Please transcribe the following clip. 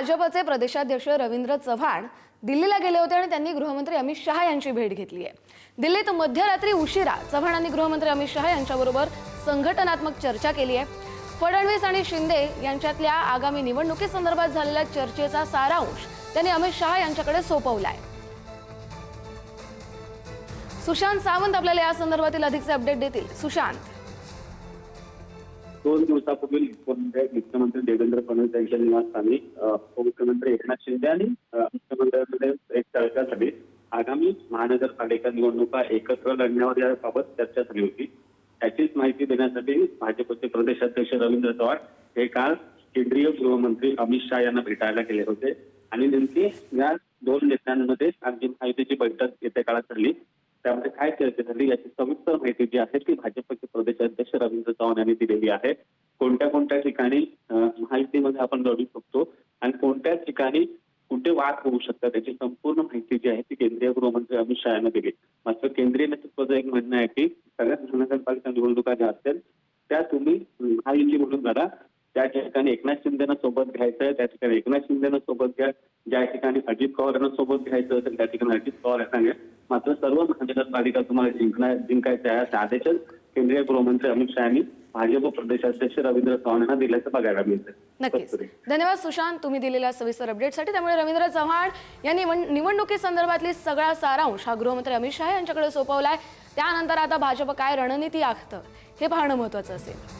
भाजपचे प्रदेशाध्यक्ष रवींद्र चव्हाण दिल्लीला गेले होते आणि त्यांनी गृहमंत्री अमित शहा यांची भेट घेतली आहे. दिल्लीत मध्यरात्री उशिरा चव्हाणांनी गृहमंत्री अमित शहा यांच्याबरोबर संघटनात्मक चर्चा केली आहे. फडणवीस आणि शिंदे यांच्यातल्या आगामी निवडणुकीसंदर्भात झालेल्या चर्चेचा सारांश त्यांनी अमित शहा यांच्याकडे सोपवलाय. सुशांत सावंत आपल्याला या संदर्भातील अधिकचे अपडेट देतील. सुशांत दोन दिवसापूर्वी मुख्यमंत्री मुख्यमंत्री देवेंद्र फडणवीस यांच्या निवासस्थानी उपमुख्यमंत्री एकनाथ शिंदे आणि मुख्यमंत्र्यांमध्ये एक चर्चा झाली. आगामी महानगरपालिका निवडणुका एकत्र लढण्यावर याबाबत चर्चा झाली होती. त्याचीच माहिती देण्यासाठी भाजपचे प्रदेशाध्यक्ष रवींद्र चव्हाण हे काल केंद्रीय गृहमंत्री अमित शहा यांना भेटायला गेले होते. आणि नेमकी या दोन नेत्यांमध्ये अंतिम माहितीची बैठक येत्या काळात झाली त्यामध्ये काय चर्चा झाली याची सविस्तर माहिती जी आहे ती भाजपचे प्रदेशाध्यक्ष रवींद्र चव्हाण यांनी दिलेली आहे. कोणत्या कोणत्या ठिकाणी माहितीमध्ये आपण लढू शकतो आणि कोणत्या ठिकाणी कुठे वाद होऊ शकतात याची संपूर्ण माहिती जी आहे ती केंद्रीय गृहमंत्री अमित शहा यांना दिली. मात्र केंद्रीय नेतृत्वाचं एक म्हणणं आहे की सगळ्यात महानगरपालिका निवडणुका ज्या असतील त्या तुम्ही महायुती म्हणून लढा. त्या ठिकाणी एकनाथ शिंदेना सोबत घ्यायचं त्या ठिकाणी एकनाथ शिंदेना सोबत घ्या. ज्या ठिकाणी अजित पवार यांना सोबत घ्यायचं असेल त्या ठिकाणी अजित पवार यांना घ्या. मात्र सर्व महानगरपालिका तुम्हाला जिंकण्या जिंकायच्या आहे. असे आदेशच केंद्रीय गृहमंत्री अमित शहा यांनी भाजप प्रदेशाध्यक्ष रवींद्र चव्हाण यांना दिल्याचं बघायला मिळतं नक्कीच. धन्यवाद सुशांत. तुम्ही दिलेल्या सविस्तर अपडेटसाठी त्यामुळे रवींद्र चव्हाण यांनी निवड- निवडणुकीसंदर्भातली सगळा सारांश हा गृहमंत्री अमित शहा यांच्याकडे सोपवलाय. त्यानंतर आता भाजप काय रणनीती आखतं हे पाहणं महत्वाचं असेल.